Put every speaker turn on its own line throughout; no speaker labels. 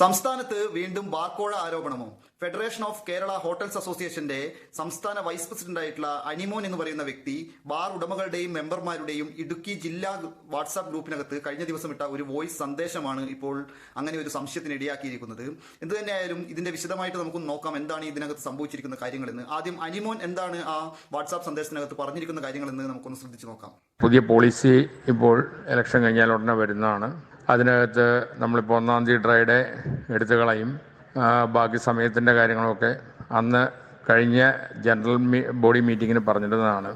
സംസ്ഥാനത്ത് വീണ്ടും ബാർക്കോഴ ആരോപണമോ ഫെഡറേഷൻ ഓഫ് കേരള ഹോട്ടൽസ് അസോസിയേഷന്റെ സംസ്ഥാന വൈസ് പ്രസിഡന്റായിട്ടുള്ള അനിമോൻ എന്ന് പറയുന്ന വ്യക്തി ബാർ ഉടമകളുടെയും മെമ്പർമാരുടെയും ഇടുക്കി ജില്ലാ വാട്സാപ്പ് ഗ്രൂപ്പിനകത്ത് കഴിഞ്ഞ ദിവസം ഇട്ട ഒരു വോയിസ് സന്ദേശമാണ് ഇപ്പോൾ അങ്ങനെ ഒരു സംശയത്തിന് ഇടയാക്കിയിരിക്കുന്നത്. എന്ത് തന്നെയായാലും ഇതിന്റെ വിശദമായിട്ട് നമുക്ക് നോക്കാം എന്താണ് ഇതിനകത്ത് സംഭവിച്ചിരിക്കുന്ന കാര്യങ്ങളെന്ന്. ആദ്യം അനിമോൻ എന്താണ് ആ വാട്സാപ്പ് സന്ദേശത്തിനകത്ത് പറഞ്ഞിരിക്കുന്ന കാര്യങ്ങളെന്ന് നമുക്കൊന്ന് ശ്രദ്ധിച്ചു നോക്കാം.
പുതിയ പോളിസി ഇപ്പോൾ ഇലക്ഷൻ കഴിഞ്ഞാൽ ഉടനെ വരുന്നതാണ്. അതിനകത്ത് നമ്മളിപ്പോൾ ഒന്നാം തീയതി ഡ്രൈഡേ എടുത്തു കളയും. ബാക്കി സമയത്തിന്റെ കാര്യങ്ങളൊക്കെ അന്ന് കഴിഞ്ഞ ജനറൽ മീ ബോഡി മീറ്റിങ്ങിന് പറഞ്ഞിരുന്നതാണ്.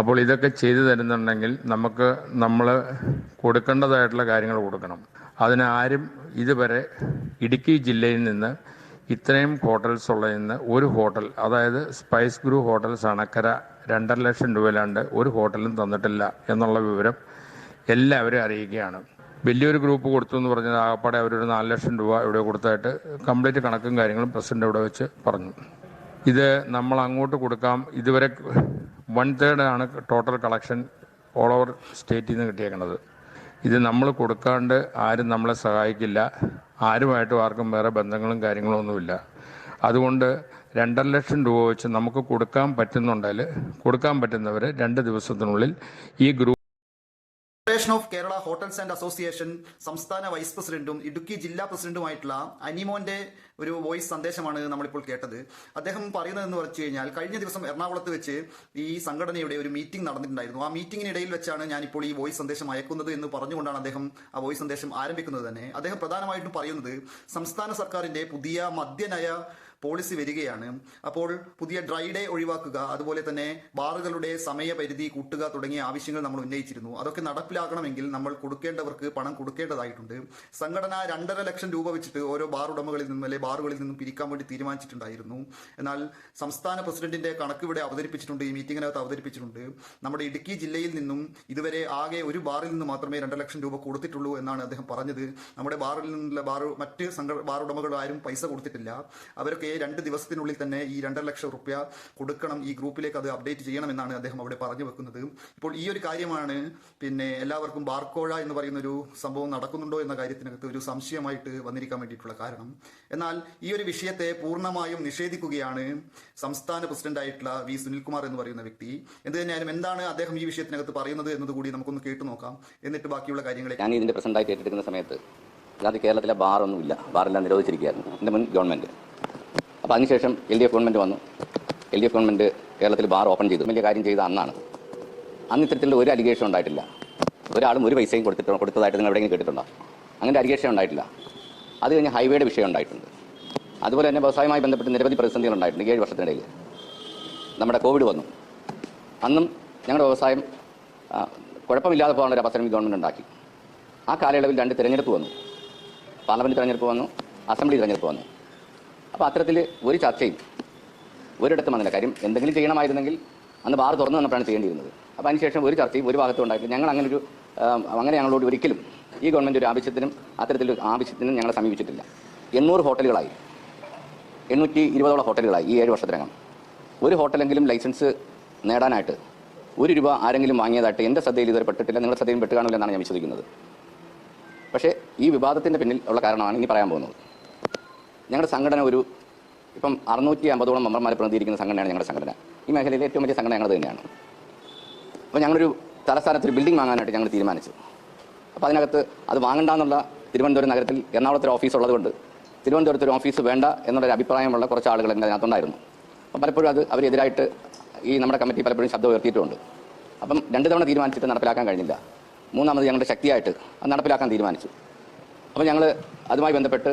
അപ്പോൾ ഇതൊക്കെ ചെയ്തു തരുന്നുണ്ടെങ്കിൽ നമുക്ക് നമ്മൾ കൊടുക്കേണ്ടതായിട്ടുള്ള കാര്യങ്ങൾ കൊടുക്കണം. അതിന് ആരും ഇതുവരെ ഇടുക്കി ജില്ലയിൽ നിന്ന് ഇത്രയും ഹോട്ടൽസ് ഉള്ളതിൽ നിന്ന് ഒരു ഹോട്ടൽ അതായത് സ്പൈസ് ഗ്രൂ ഹോട്ടൽസ് അണക്കര രണ്ടര ലക്ഷം രൂപയിലാണ്ട് ഒരു ഹോട്ടലും തന്നിട്ടില്ല എന്നുള്ള വിവരം എല്ലാവരും അറിയിക്കുകയാണ്. വലിയൊരു ഗ്രൂപ്പ് കൊടുത്തു എന്ന് പറഞ്ഞത് ആകപ്പാടെ അവരൊരു നാല് ലക്ഷം രൂപ ഇവിടെ കൊടുത്തായിട്ട് കംപ്ലീറ്റ് കണക്കും കാര്യങ്ങളും പ്രസിഡന്റ് ഇവിടെ വെച്ച് പറഞ്ഞു. ഇത് നമ്മൾ അങ്ങോട്ട് കൊടുക്കാം. ഇതുവരെ വൺ തേർഡ് ആണ് ടോട്ടൽ കളക്ഷൻ ഓൾ ഓവർ സ്റ്റേറ്റിൽ നിന്ന് കിട്ടിയേക്കുന്നത് ഇത് നമ്മൾ കൊടുക്കാണ്ട് ആരും നമ്മളെ സഹായിക്കില്ല. ആരുമായിട്ടും ആർക്കും വേറെ ബന്ധങ്ങളും കാര്യങ്ങളും ഒന്നുമില്ല. അതുകൊണ്ട് രണ്ടര ലക്ഷം രൂപ വെച്ച് നമുക്ക് കൊടുക്കാൻ പറ്റുന്നുണ്ടെങ്കിൽ കൊടുക്കാൻ പറ്റുന്നവരെ രണ്ട് ദിവസത്തിനുള്ളിൽ ഈ group
federation of Kerala hotels and association സംസ്ഥാന വൈസ് പ്രസിഡന്റും ഇടുക്കി ജില്ലാ പ്രസിഡന്റുമായിട്ടുള്ള അനിമോന്റെ ഒരു വോയിസ് സന്ദേശമാണ് നമ്മളിപ്പോൾ കേട്ടത്. അദ്ദേഹം പറയുന്നതെന്ന് പറഞ്ഞു കഴിഞ്ഞാൽ കഴിഞ്ഞ ദിവസം എറണാകുളത്ത് വെച്ച് ഈ സംഘടനയുടെ ഒരു മീറ്റിംഗ് നടന്നിട്ടുണ്ടായിരുന്നു. ആ മീറ്റിംഗിനിടയിൽ വെച്ചാണ് ഞാനിപ്പോൾ ഈ വോയിസ് സന്ദേശം അയക്കുന്നത് എന്ന് പറഞ്ഞുകൊണ്ടാണ് അദ്ദേഹം ആ വോയിസ് സന്ദേശം ആരംഭിക്കുന്നത് തന്നെ. അദ്ദേഹം പ്രധാനമായിട്ടും പറയുന്നത് സംസ്ഥാന സർക്കാരിന്റെ പുതിയ മദ്യനയ പോളിസി വരികയാണ്. അപ്പോൾ പുതിയ ഡ്രൈ ഡേ ഒഴിവാക്കുക അതുപോലെ തന്നെ ബാറുകളുടെ സമയപരിധി കൂട്ടുക തുടങ്ങിയ ആവശ്യങ്ങൾ നമ്മൾ ഉന്നയിച്ചിരുന്നു. അതൊക്കെ നടപ്പിലാക്കണമെങ്കിൽ നമ്മൾ കൊടുക്കേണ്ടവർക്ക് പണം കൊടുക്കേണ്ടതായിട്ടുണ്ട്. സംഘടന രണ്ടര ലക്ഷം രൂപ വെച്ചിട്ട് ഓരോ ബാർ ഉടമകളിൽ നിന്നും അല്ലെങ്കിൽ ബാറുകളിൽ നിന്നും പിരിക്കാൻ വേണ്ടി തീരുമാനിച്ചിട്ടുണ്ടായിരുന്നു. എന്നാൽ സംസ്ഥാന പ്രസിഡന്റിന്റെ കണക്ക് ഇവിടെ അവതരിപ്പിച്ചിട്ടുണ്ട് ഈ മീറ്റിംഗിനകത്ത് അവതരിപ്പിച്ചിട്ടുണ്ട്. നമ്മുടെ ഇടുക്കി ജില്ലയിൽ നിന്നും ഇതുവരെ ആകെ ഒരു ബാറിൽ നിന്ന് മാത്രമേ രണ്ടര ലക്ഷം രൂപ കൊടുത്തിട്ടുള്ളൂ എന്നാണ് അദ്ദേഹം പറഞ്ഞത്. നമ്മുടെ ബാറിൽ നിന്നുള്ള ബാർ മറ്റ് സംഘ ബാർ ഉടമകൾ ആരും പൈസ കൊടുത്തിട്ടില്ല. അവരൊക്കെ രണ്ട് ദിവസത്തിനുള്ളിൽ തന്നെ ഈ രണ്ടര ലക്ഷം റുപ്യ കൊടുക്കണം ഈ ഗ്രൂപ്പിലേക്ക് അത് അപ്ഡേറ്റ് ചെയ്യണമെന്നാണ് അദ്ദേഹം അവിടെ പറഞ്ഞു വെക്കുന്നത്. ഇപ്പോൾ ഈ ഒരു കാര്യമാണ് പിന്നെ എല്ലാവർക്കും ബാർക്കോഴ എന്ന് പറയുന്ന ഒരു സംഭവം നടക്കുന്നുണ്ടോ എന്ന കാര്യത്തിനകത്ത് ഒരു സംശയമായിട്ട് വന്നിരിക്കാൻ വേണ്ടിയിട്ടുള്ള കാരണം. എന്നാൽ ഈ ഒരു വിഷയത്തെ പൂർണമായും നിഷേധിക്കുകയാണ് സംസ്ഥാന പ്രസിഡന്റായിട്ടുള്ള വി സുനിൽകുമാർ എന്ന് പറയുന്ന വ്യക്തി. എന്ത് തന്നെയായാലും എന്താണ് അദ്ദേഹം ഈ വിഷയത്തിനകത്ത് പറയുന്നത് എന്നതുകൂടി നമുക്കൊന്ന് കേട്ടു നോക്കാം. എന്നിട്ട് ബാക്കിയുള്ള കാര്യങ്ങളെ
ഞാൻ ഇതിന്റെ പ്രസിഡന്റായിട്ട് ഏറ്റെടുക്കുന്ന സമയത്ത് അല്ലാതെ കേരളത്തിലെ ബാറൊന്നുമില്ല. ബാറെല്ലാം നിരോധിച്ചിരിക്കുകയായിരുന്നു. എന്റെ മുൻ ഗവൺമെന്റ്. അപ്പോൾ അതിനുശേഷം എൽ ഡി എഫ് ഗവൺമെന്റ് വന്നു. എൽ ഡി എഫ് ഗവൺമെന്റ് കേരളത്തിൽ ബാർ ഓപ്പൺ ചെയ്തു. വലിയ കാര്യം ചെയ്ത അന്നാണ്. അന്ന് ഇത്തരത്തിലുള്ള ഒരു അലിഗേഷൻ ഉണ്ടായിട്ടില്ല. ഒരാളും ഒരു പൈസയും കൊടുത്തിട്ട് കൊടുത്തതായിട്ട് നിങ്ങൾ എവിടെയെങ്കിലും കേട്ടിട്ടുണ്ടോ? അങ്ങനെ അലിഗേഷൻ ഉണ്ടായിട്ടില്ല. അത് കഴിഞ്ഞ് ഹൈവേയുടെ വിഷയം ഉണ്ടായിട്ടുണ്ട്. അതുപോലെ തന്നെ വ്യവസായവുമായി ബന്ധപ്പെട്ട് നിരവധി പ്രതിസന്ധികൾ ഉണ്ടായിട്ടുണ്ട് ഏഴ് വർഷത്തിനിടയിൽ. നമ്മുടെ കോവിഡ് വന്നു. അന്നും ഞങ്ങളുടെ വ്യവസായം കുഴപ്പമില്ലാതെ പോകാനുള്ള ഒരു അവസരം ഈ ഗവൺമെന്റ് ഉണ്ടാക്കി. ആ കാലയളവിൽ രണ്ട് തിരഞ്ഞെടുപ്പ് വന്നു. പാർലമെന്റ് തിരഞ്ഞെടുപ്പ് വന്നു. അസംബ്ലി തിരഞ്ഞെടുപ്പ് വന്നു. അപ്പോൾ അത്തരത്തിൽ ഒരു ചർച്ചയും ഒരിടത്തും വന്നില്ല. കാര്യം എന്തെങ്കിലും ചെയ്യണമായിരുന്നെങ്കിൽ അന്ന് ബാർ തുറന്നു വന്നപ്പോഴാണ് ചെയ്യേണ്ടിയിരുന്നത്. അപ്പോൾ അതിനുശേഷം ഒരു ചർച്ചയും ഒരു ഭാഗത്തും ഉണ്ടായിട്ടില്ല. ഞങ്ങൾ അങ്ങനെ ഒരു അങ്ങനെ ഞങ്ങളോട് ഒരിക്കലും ഈ ഗവൺമെന്റ് ഒരു ആവശ്യത്തിനും അത്തരത്തിലൊരു ആവശ്യത്തിനും ഞങ്ങളെ സമീപിച്ചിട്ടില്ല. എണ്ണൂറ് ഹോട്ടലുകളായി. എണ്ണൂറ്റി ഇരുപതോളം ഹോട്ടലുകളായി ഈ ഏഴ് വർഷത്തിനകം. ഒരു ഹോട്ടലെങ്കിലും ലൈസൻസ് നേടാനായിട്ട് ഒരു രൂപ ആരെങ്കിലും വാങ്ങിയതായിട്ട് എന്റെ ശ്രദ്ധയിൽ ഇതുവരെ പെട്ടിട്ടില്ല. നിങ്ങളുടെ ശ്രദ്ധയിൽ പെട്ട് കാണില്ലെന്നാണ് ഞാൻ വിശ്വസിക്കുന്നത്. പക്ഷേ ഈ വിവാദത്തിന്റെ പിന്നിൽ ഉള്ള കാരണമാണ് ഇനി പറയാൻ പോകുന്നത്. ഞങ്ങളുടെ സംഘടന ഒരു ഇപ്പം അറുന്നൂറ്റി അമ്പതോളം മെമ്പർമാരെ പ്രതിനിധീകരിക്കുന്ന സംഘടനയാണ് ഞങ്ങളുടെ സംഘടന. ഈ മേഖലയിലെ ഏറ്റവും വലിയ സംഘടന ഞങ്ങളത് തന്നെയാണ്. അപ്പോൾ ഞങ്ങളൊരു തലസ്ഥാനത്ത് ഒരു ബിൽഡിംഗ് വാങ്ങാനായിട്ട് ഞങ്ങൾ തീരുമാനിച്ചു. അപ്പോൾ അതിനകത്ത് അത് വാങ്ങണ്ടെന്നുള്ള തിരുവനന്തപുരം നഗരത്തിൽ എറണാകുളത്തൊരു ഓഫീസ് ഉള്ളതുകൊണ്ട് തിരുവനന്തപുരത്ത് ഒരു ഓഫീസ് വേണ്ട എന്നുള്ളൊരു അഭിപ്രായമുള്ള കുറച്ച് ആളുകൾ എന്റെ അതിനകത്തുണ്ടായിരുന്നു. അപ്പം പലപ്പോഴും അത് അവരെതിരായിട്ട് ഈ നമ്മുടെ കമ്മിറ്റി പലപ്പോഴും ശബ്ദം ഉയർത്തിയിട്ടുമുണ്ട് അപ്പം രണ്ട് തവണ തീരുമാനിച്ചിട്ട് നടപ്പിലാക്കാൻ കഴിഞ്ഞില്ല. മൂന്നാമത് ഞങ്ങളുടെ ശക്തിയായിട്ട് അത് നടപ്പിലാക്കാൻ തീരുമാനിച്ചു. അപ്പോൾ ഞങ്ങൾ അതുമായി ബന്ധപ്പെട്ട്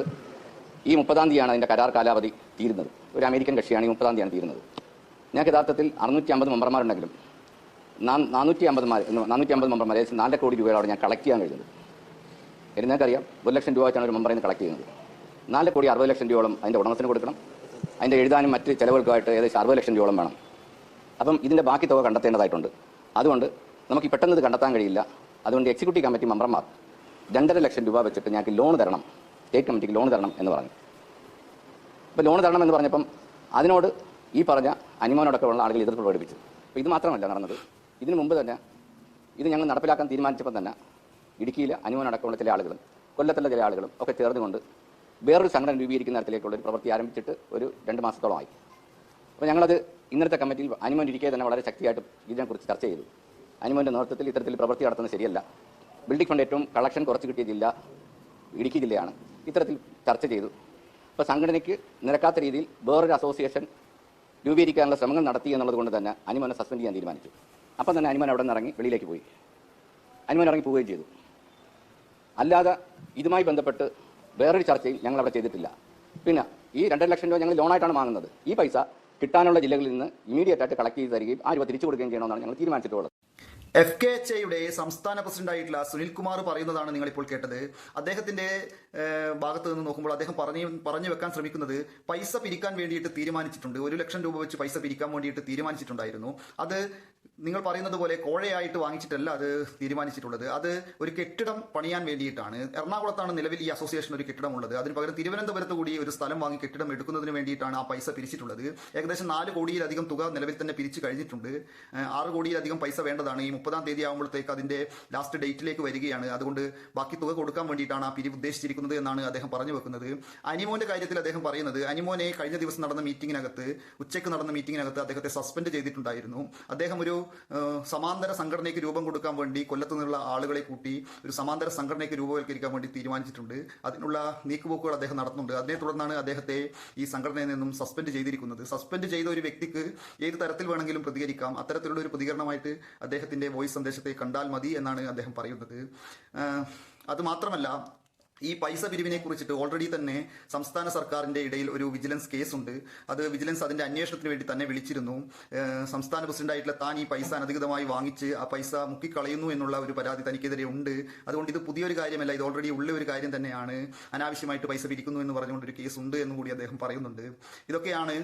ഈ മുപ്പതാം തീയതിയാണ് അതിന്റെ കരാർ കാലാവധി തീരുന്നത്. ഒരു അമേരിക്കൻ കക്ഷിയാണ് ഈ മുപ്പതാം തീയതിയാണ് തീരുന്നത്. ഞങ്ങൾക്ക് യഥാർത്ഥത്തിൽ അറുന്നൂറ്റി അമ്പത് മെമ്പർമാരുണ്ടെങ്കിലും നാനൂറ്റി അമ്പത് നാനൂറ്റി അമ്പത് മെമ്പർമാർ ഏകദേശം നാലര കോടി രൂപയോടെ ഞാൻ കളക്ട് ചെയ്യാൻ കഴിഞ്ഞത്. എന്ന് നിങ്ങൾക്കറിയാം ഒരു ലക്ഷം രൂപ വെച്ചാണ് ഒരു മെമ്പറിൽ നിന്ന് കളക്ട് ചെയ്യുന്നത്. നാല് കോടി അറുപത് ലക്ഷം രൂപയോളം അതിന്റെ ഉടമസ്ഥന് കൊടുക്കണം. അതിന്റെ എഴുതാനും മറ്റ് ചിലവുകൾക്കായിട്ട് ഏകദേശം അറുപത് ലക്ഷം രൂപയോളം വേണം. അപ്പം ഇതിന്റെ ബാക്കി തുക കണ്ടെത്തേണ്ടതായിട്ടുണ്ട്. അതുകൊണ്ട് നമുക്ക് പെട്ടെന്ന് ഇത് കണ്ടെത്താൻ കഴിയില്ല. അതുകൊണ്ട് എക്സിക്യൂട്ടീവ് കമ്മിറ്റി മെമ്പർമാർ രണ്ടര ലക്ഷം രൂപ വെച്ചിട്ട് ഞങ്ങൾക്ക് ലോൺ തരണം. സ്റ്റേറ്റ് കമ്മിറ്റിക്ക് ലോൺ തരണം എന്ന് പറഞ്ഞു. അപ്പോൾ ലോൺ തരണം എന്ന് പറഞ്ഞപ്പം അതിനോട് ഈ പറഞ്ഞ അനിമോനോടൊക്കെ ഉള്ള ആളുകൾ എതിർപ്പ് പ്രകടിപ്പിച്ചു. അപ്പോൾ ഇത് മാത്രമല്ല നടന്നത്. ഇതിനു മുമ്പ് തന്നെ ഇത് ഞങ്ങൾ നടപ്പിലാക്കാൻ തീരുമാനിച്ചപ്പോൾ തന്നെ ഇടുക്കിയിൽ അനുമാനടക്കമുള്ള ചില ആളുകളും കൊല്ലത്തുള്ള ചില ആളുകളും ഒക്കെ ചേർന്നുകൊണ്ട് വേറൊരു സംഘടന രൂപീകരിക്കുന്ന തരത്തിലേക്കുള്ള ഒരു പ്രവൃത്തി ആരംഭിച്ചിട്ട് ഒരു രണ്ട് മാസത്തോളമായി അപ്പോൾ ഞങ്ങളത് ഇന്നത്തെ കമ്മിറ്റിയിൽ അനിമോൻ ഇരിക്കെ തന്നെ വളരെ ശക്തിയായിട്ട് ഇതിനെക്കുറിച്ച് ചർച്ച ചെയ്തു. അനിമോന്റെ നേതൃത്വത്തിൽ ഇത്തരത്തിൽ പ്രവൃത്തി നടത്തുന്നത് ശരിയല്ല. ബിൽഡിംഗ് ഫണ്ട് ഏറ്റവും കളക്ഷൻ കുറച്ച് കിട്ടിയ ജില്ല ഇടുക്കി ജില്ലയാണ് ഇത്തരത്തിൽ ചർച്ച ചെയ്തു. അപ്പോൾ സംഘടനയ്ക്ക് നിരക്കാത്ത രീതിയിൽ വേറൊരു അസോസിയേഷൻ രൂപീകരിക്കാനുള്ള ശ്രമങ്ങൾ നടത്തി എന്നുള്ളത് കൊണ്ട് തന്നെ അനിമോനെ സസ്പെൻഡ് ചെയ്യാൻ തീരുമാനിച്ചു. അപ്പം തന്നെ അനുമാൻ അവിടെ നിന്ന് ഇറങ്ങി വെളിയിലേക്ക് പോയി. അനുമാൻ ഇറങ്ങി പോവുകയും ചെയ്തു. അല്ലാതെ ഇതുമായി ബന്ധപ്പെട്ട് വേറൊരു ചർച്ചയും ഞങ്ങൾ അവിടെ ചെയ്തിട്ടില്ല. പിന്നെ ഈ രണ്ടര ലക്ഷം രൂപ ഞങ്ങൾ ലോണായിട്ടാണ് വാങ്ങുന്നത്. ഈ പൈസ കിട്ടാനുള്ള ജില്ലകളിൽ നിന്ന് ഇമീഡിയറ്റ് ആയിട്ട് കളക്ട് ചെയ്ത് തരികയും ആ രൂപ തിരിച്ചു കൊടുക്കുകയും ചെയ്യണമെന്നാണ് ഞങ്ങൾ തീരുമാനിച്ചിട്ടുള്ളത്.
എഫ് കെ എച്ച് ഐയുടെ സംസ്ഥാന പ്രസിഡന്റായിട്ടുള്ള സുനിൽകുമാർ പറയുന്നതാണ് നിങ്ങൾ ഇപ്പോൾ കേട്ടത്. അദ്ദേഹത്തിന്റെ ഭാഗത്ത് നിന്ന് നോക്കുമ്പോൾ അദ്ദേഹം പറഞ്ഞു പറഞ്ഞു വെക്കാൻ ശ്രമിക്കുന്നത് പൈസ പിരിക്കാൻ വേണ്ടിയിട്ട് തീരുമാനിച്ചിട്ടുണ്ട്. ഒരു ലക്ഷം രൂപ വെച്ച് പൈസ പിരിക്കാൻ വേണ്ടിയിട്ട് തീരുമാനിച്ചിട്ടുണ്ടായിരുന്നു. അത് നിങ്ങൾ പറയുന്നത് പോലെ കോഴയായിട്ട് വാങ്ങിച്ചിട്ടല്ല അത് തീരുമാനിച്ചിട്ടുള്ളത്. അത് ഒരു കെട്ടിടം പണിയാൻ വേണ്ടിയിട്ടാണ്. എറണാകുളത്താണ് നിലവിൽ ഈ അസോസിയേഷൻ ഒരു കെട്ടിടം ഉള്ളത് അതിന് പകരം തിരുവനന്തപുരത്ത് കൂടി ഒരു സ്ഥലം വാങ്ങി കെട്ടിടം എടുക്കുന്നതിന് വേണ്ടിയിട്ടാണ് ആ പൈസ പിരിച്ചിട്ടുള്ളത്. ഏകദേശം നാല് കോടിയിലധികം തുക നിലവിൽ തന്നെ പിരിച്ചു കഴിഞ്ഞിട്ടുണ്ട്. ആറ് കോടിയിലധികം പൈസ വേണ്ടതാണ്. ഈ മുപ്പതാം തീയതി ആകുമ്പോഴത്തേക്ക് അതിന്റെ ലാസ്റ്റ് ഡേറ്റിലേക്ക് വരികയാണ്. അതുകൊണ്ട് ബാക്കി തുക കൊടുക്കാൻ വേണ്ടിയിട്ടാണ് ആ പിരിവ് ഉദ്ദേശിച്ചിരിക്കുന്നത് എന്നാണ് അദ്ദേഹം പറഞ്ഞു വെക്കുന്നത്. അനിമോന്റെ കാര്യത്തിൽ അദ്ദേഹം പറയുന്നത് അനിമോനെ കഴിഞ്ഞ ദിവസം നടന്ന മീറ്റിംഗിനകത്ത് ഉച്ചയ്ക്ക് നടന്ന മീറ്റിംഗിനകത്ത് അദ്ദേഹത്തെ സസ്പെൻഡ് ചെയ്തിട്ടുണ്ടായിരുന്നു. അദ്ദേഹം ഒരു സമാന്തര സംഘടനയ്ക്ക് രൂപം കൊടുക്കാൻ വേണ്ടി കൊല്ലത്തു നിന്നുള്ള ആളുകളെ കൂട്ടി ഒരു സമാന്തര സംഘടനയ്ക്ക് രൂപവൽക്കരിക്കാൻ വേണ്ടി തീരുമാനിച്ചിട്ടുണ്ട്. അതിനുള്ള നീക്കുപോക്കുകൾ അദ്ദേഹം നടത്തുന്നുണ്ട്. അതിനെ തുടർന്നാണ് അദ്ദേഹത്തെ ഈ സംഘടനയിൽ നിന്നും സസ്പെൻഡ് ചെയ്തിരിക്കുന്നത്. സസ്പെൻഡ് ചെയ്ത ഒരു വ്യക്തിക്ക് ഏത് തരത്തിൽ വേണമെങ്കിലും പ്രതികരിക്കാം. അത്തരത്തിലുള്ള ഒരു പ്രതികരണമായിട്ട് അദ്ദേഹത്തിന്റെ വോയിസ് സന്ദേശത്തെ കണ്ടാൽ മതി എന്നാണ് അദ്ദേഹം പറയുന്നത്. അത് മാത്രമല്ല ഈ പൈസ പിരിവിനെ കുറിച്ചിട്ട് ഓൾറെഡി തന്നെ സംസ്ഥാന സർക്കാരിന്റെ ഇടയിൽ ഒരു വിജിലൻസ് കേസ് ഉണ്ട്. അത് വിജിലൻസ് അതിന്റെ അന്വേഷണത്തിന് വേണ്ടി തന്നെ വിളിച്ചിരുന്നു. സംസ്ഥാന പ്രസിഡന്റായിട്ടുള്ള താൻ ഈ പൈസ അനധികൃതമായി വാങ്ങിച്ച് ആ പൈസ മുക്കിക്കളയുന്നു എന്നുള്ള ഒരു പരാതി തനിക്കെതിരെ ഉണ്ട്. അതുകൊണ്ട് ഇത് പുതിയൊരു കാര്യമല്ല ഇത് ഓൾറെഡി ഉള്ള ഒരു കാര്യം തന്നെയാണ്. അനാവശ്യമായിട്ട് പൈസ പിരിക്കുന്നു എന്ന് പറഞ്ഞുകൊണ്ട് ഒരു കേസ് ഉണ്ട് എന്ന് കൂടി അദ്ദേഹം പറയുന്നുണ്ട്. ഇതൊക്കെയാണ്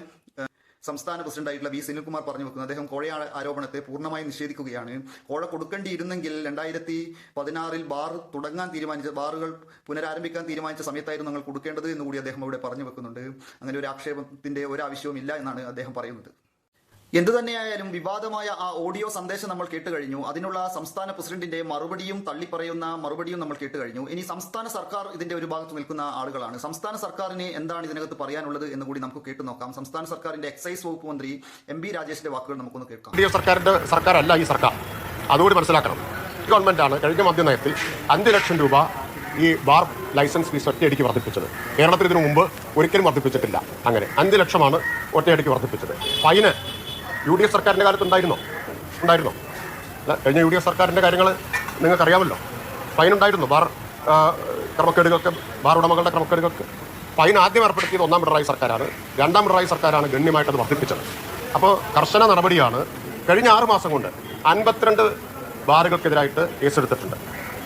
സംസ്ഥാന പ്രസിഡന്റായിട്ടുള്ള വി സുനിൽകുമാർ പറഞ്ഞു വെക്കുന്നത് അദ്ദേഹം കോഴ ആരോപണത്തെ പൂർണമായി നിഷേധിക്കുകയാണ്. കോഴ കൊടുക്കേണ്ടിയിരുന്നെങ്കിൽ രണ്ടായിരത്തി പതിനാറിൽ ബാർ തുടങ്ങാൻ തീരുമാനിച്ച ബാറുകൾ പുനരാരംഭിക്കാൻ തീരുമാനിച്ച സമയത്തായിരുന്നു ഞങ്ങൾ കൊടുക്കേണ്ടത് എന്ന് കൂടി അദ്ദേഹം ഇവിടെ പറഞ്ഞു വെക്കുന്നുണ്ട്. അങ്ങനെ ഒരു ആക്ഷേപത്തിന്റെ ഒരു ആവശ്യവും ഇല്ല എന്നാണ് അദ്ദേഹം പറയുന്നത്. എന്തു തന്നെയായാലും വിവാദമായ ആ ഓഡിയോ സന്ദേശം നമ്മൾ കേട്ട് കഴിഞ്ഞു. അതിനുള്ള സംസ്ഥാന പ്രസിഡന്റിന്റെ മറുപടിയും തള്ളിപ്പറയുന്ന മറുപടിയും നമ്മൾ കേട്ട് കഴിഞ്ഞു. ഇനി സംസ്ഥാന സർക്കാർ ഇതിന്റെ ഒരു ഭാഗത്ത് നിൽക്കുന്ന ആളുകളാണ്. സംസ്ഥാന സർക്കാരിന് എന്താണ് ഇതിനകത്ത് പറയാനുള്ളത് എന്ന് കൂടി നമുക്ക് കേട്ടു നോക്കാം. സംസ്ഥാന സർക്കാരിന്റെ എക്സൈസ് വകുപ്പ് മന്ത്രി എം ബി രാജേഷിന്റെ വാക്കുകൾ നമുക്കൊന്ന് കേൾക്കാം.
സർക്കാരിന്റെ സർക്കാരല്ല ഈ സർക്കാർ. അതുകൂടി മനസ്സിലാക്കണം. ഗവൺമെന്റ് ആണ് കഴിഞ്ഞ മദ്യനയത്തിൽ അഞ്ച് ലക്ഷം രൂപ ഈ ബാർ ലൈസൻസ് ഫീസ് ഒറ്റയടിക്ക് വർദ്ധിപ്പിച്ചത്. കേരളത്തിൽ ഇതിനു മുമ്പ് ഒരിക്കലും വർദ്ധിപ്പിച്ചിട്ടില്ല. അങ്ങനെ അഞ്ച് ലക്ഷമാണ് ഒറ്റയടിക്ക് വർദ്ധിപ്പിച്ചത്. ഫൈന് യു ഡി എഫ് സർക്കാരിന്റെ കാലത്ത് ഉണ്ടായിരുന്നോ? ഉണ്ടായിരുന്നോ കഴിഞ്ഞ യു ഡി എഫ് സർക്കാരിന്റെ കാര്യങ്ങൾ നിങ്ങൾക്കറിയാമല്ലോ. ഫൈൻ ഉണ്ടായിരുന്നു. ബാർ ക്രമക്കേടുകൾക്ക് ബാർ ഉടമകളുടെ ക്രമക്കേടുകൾക്ക്. ഫൈൻ ആദ്യം ഏർപ്പെടുത്തിയത് ഒന്നാം പിണറായി സർക്കാരാണ്. രണ്ടാം പിണറായി സർക്കാരാണ് ഗണ്യമായിട്ട് അത് വർദ്ധിപ്പിച്ചത്. അപ്പോൾ കർശന നടപടിയാണ് കഴിഞ്ഞ ആറ് മാസം കൊണ്ട് അൻപത്തിരണ്ട് ബാറുകൾക്കെതിരായിട്ട് കേസെടുത്തിട്ടുണ്ട്.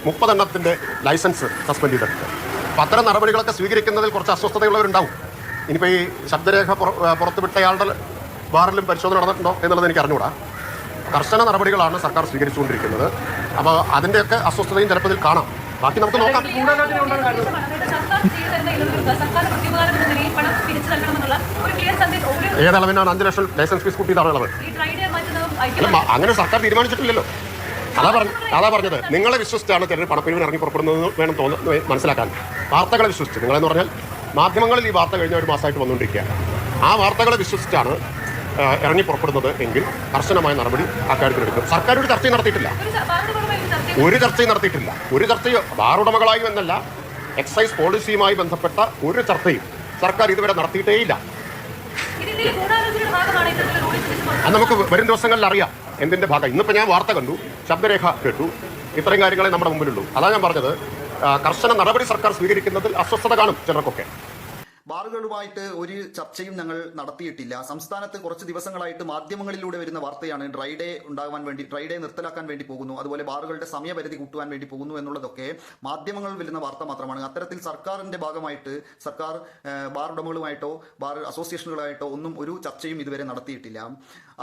മുപ്പതെണ്ണത്തിന്റെ ലൈസൻസ് സസ്പെൻഡ് ചെയ്തിട്ടുണ്ട്. അപ്പോൾ അത്തരം നടപടികളൊക്കെ സ്വീകരിക്കുന്നതിൽ കുറച്ച് അസ്വസ്ഥതയുള്ളവരുണ്ടാവും. ഇനിയിപ്പോൾ ഈ ശബ്ദരേഖ പുറത്തുവിട്ടയാളുടെ ബാറിലും പരിശോധന നടന്നിട്ടുണ്ടോ എന്നുള്ളത് എനിക്ക് അറിഞ്ഞുകൂടാ. കർശന നടപടികളാണ് സർക്കാർ സ്വീകരിച്ചുകൊണ്ടിരിക്കുന്നത്. അപ്പോൾ അതിന്റെയൊക്കെ അസ്വസ്ഥതയും ചിലപ്പോൾ ഇതിൽ കാണാം. ബാക്കി നമുക്ക് നോക്കാം. ഏതളവിനാണ് അഞ്ച് ലക്ഷം ലൈസൻസ് ഫീസ് കൂട്ടിയതാണ് അളവ്? അങ്ങനെ സർക്കാർ തീരുമാനിച്ചിട്ടില്ലല്ലോ. അതാ പറഞ്ഞു അതാ പറഞ്ഞത്. നിങ്ങളെ വിശ്വസിച്ചാണ് ചിലർ പണപ്പിരിവിന് ഇറങ്ങി പുറപ്പെടുന്നത് വേണം തോന്നുന്നു മനസ്സിലാക്കാൻ. വാർത്തകളെ വിശ്വസിച്ച്. നിങ്ങളെന്ന് പറഞ്ഞാൽ മാധ്യമങ്ങളിൽ ഈ വാർത്ത കഴിഞ്ഞ ഒരു മാസമായിട്ട് വന്നുകൊണ്ടിരിക്കുക ആ വാർത്തകളെ വിശ്വസിച്ചാണ് ഇറങ്ങി പുറപ്പെടുന്നത് എങ്കിൽ കർശനമായ നടപടി അക്കാര്യത്തിൽ എടുക്കും. സർക്കാർ ഒരു ചർച്ചയും നടത്തിയിട്ടില്ല
ഒരു
ചർച്ചയും നടത്തിയിട്ടില്ല. ഒരു ചർച്ചയും ബാർ ഉടമകളായും എന്നല്ല എക്സൈസ് പോളിസിയുമായി ബന്ധപ്പെട്ട ഒരു ചർച്ചയും സർക്കാർ ഇതുവരെ നടത്തിയിട്ടേയില്ല. അത് നമുക്ക് വരും ദിവസങ്ങളിൽ അറിയാം എന്തിന്റെ ഭാഗം. ഇന്നിപ്പോൾ ഞാൻ വാർത്ത കണ്ടു ശബ്ദരേഖ കേട്ടു. ഇത്രയും കാര്യങ്ങളെ നമ്മുടെ മുമ്പിലുള്ളൂ. അതാണ് ഞാൻ പറഞ്ഞത് കർശന നടപടി സർക്കാർ സ്വീകരിക്കുന്നതിൽ അസ്വസ്ഥത കാണും ചിലർക്കൊക്കെ.
ബാറുകളുമായിട്ട് ഒരു ചർച്ചയും ഞങ്ങൾ നടത്തിയിട്ടില്ല. സംസ്ഥാനത്ത് കുറച്ച് ദിവസങ്ങളായിട്ട് മാധ്യമങ്ങളിലൂടെ വരുന്ന വാർത്തയാണ് ഡ്രൈ ഡേ ഉണ്ടാകാൻ വേണ്ടി ഡ്രൈ ഡേ നിർത്തലാക്കാൻ വേണ്ടി പോകുന്നു. അതുപോലെ ബാറുകളുടെ സമയപരിധി കൂട്ടുവാൻ വേണ്ടി പോകുന്നു എന്നുള്ളതൊക്കെ മാധ്യമങ്ങളിൽ വരുന്ന വാർത്ത മാത്രമാണ്. അത്തരത്തിൽ സർക്കാരിന്റെ ഭാഗമായിട്ട് സർക്കാർ ബാർ ഉടമകളുമായിട്ടോ ബാർ അസോസിയേഷനുകളായിട്ടോ ഒന്നും ഒരു ചർച്ചയും ഇതുവരെ നടത്തിയിട്ടില്ല.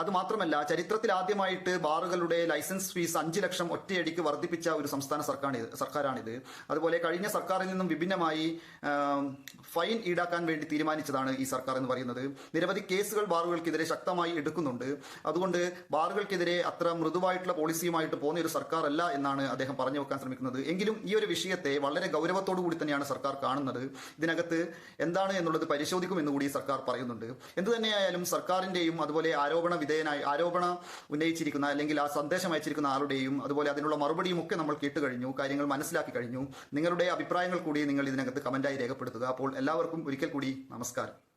അത് മാത്രമല്ല ചരിത്രത്തിൽ ആദ്യമായിട്ട് ബാറുകളുടെ ലൈസൻസ് ഫീസ് അഞ്ച് ലക്ഷം ഒറ്റയടിക്ക് വർദ്ധിപ്പിച്ച ഒരു സംസ്ഥാന സർക്കാർ സർക്കാരാണിത്. അതുപോലെ കഴിഞ്ഞ സർക്കാരിൽ നിന്നും വിഭിന്നമായി ഫൈൻ ഈടാക്കുന്ന നടപ്പിലാക്കാൻ വേണ്ടി തീരുമാനിച്ചതാണ് ഈ സർക്കാർ എന്ന് പറയുന്നത്. നിരവധി കേസുകൾ ബാറുകൾക്കെതിരെ ശക്തമായി എടുക്കുന്നുണ്ട്. അതുകൊണ്ട് ബാറുകൾക്കെതിരെ അത്ര മൃദുവായിട്ടുള്ള പോളിസിയുമായിട്ട് പോകുന്ന ഒരു സർക്കാർ അല്ല എന്നാണ് അദ്ദേഹം പറഞ്ഞു വെക്കാൻ ശ്രമിക്കുന്നത്. എങ്കിലും ഈ ഒരു വിഷയത്തെ വളരെ ഗൗരവത്തോടു കൂടി തന്നെയാണ് സർക്കാർ കാണുന്നത്. ഇതിനകത്ത് എന്താണ് എന്നുള്ളത് പരിശോധിക്കുമെന്ന് കൂടി സർക്കാർ പറയുന്നുണ്ട്. എന്തു തന്നെയായാലും സർക്കാരിന്റെയും അതുപോലെ ആരോപണ വിധേയനായി ആരോപണ ഉന്നയിച്ചിരിക്കുന്ന അല്ലെങ്കിൽ ആ സന്ദേശം അയച്ചിരിക്കുന്ന ആളുടെയും അതുപോലെ അതിനുള്ള മറുപടിയും ഒക്കെ നമ്മൾ കേട്ട് കഴിഞ്ഞു കാര്യങ്ങൾ മനസ്സിലാക്കി കഴിഞ്ഞു. നിങ്ങളുടെ അഭിപ്രായങ്ങൾ കൂടി നിങ്ങൾ ഇതിനകത്ത് കമന്റായി രേഖപ്പെടുത്തുക. അപ്പോൾ എല്ലാവർക്കും ഒരിക്കൽ കൂടി നമസ്കാരം.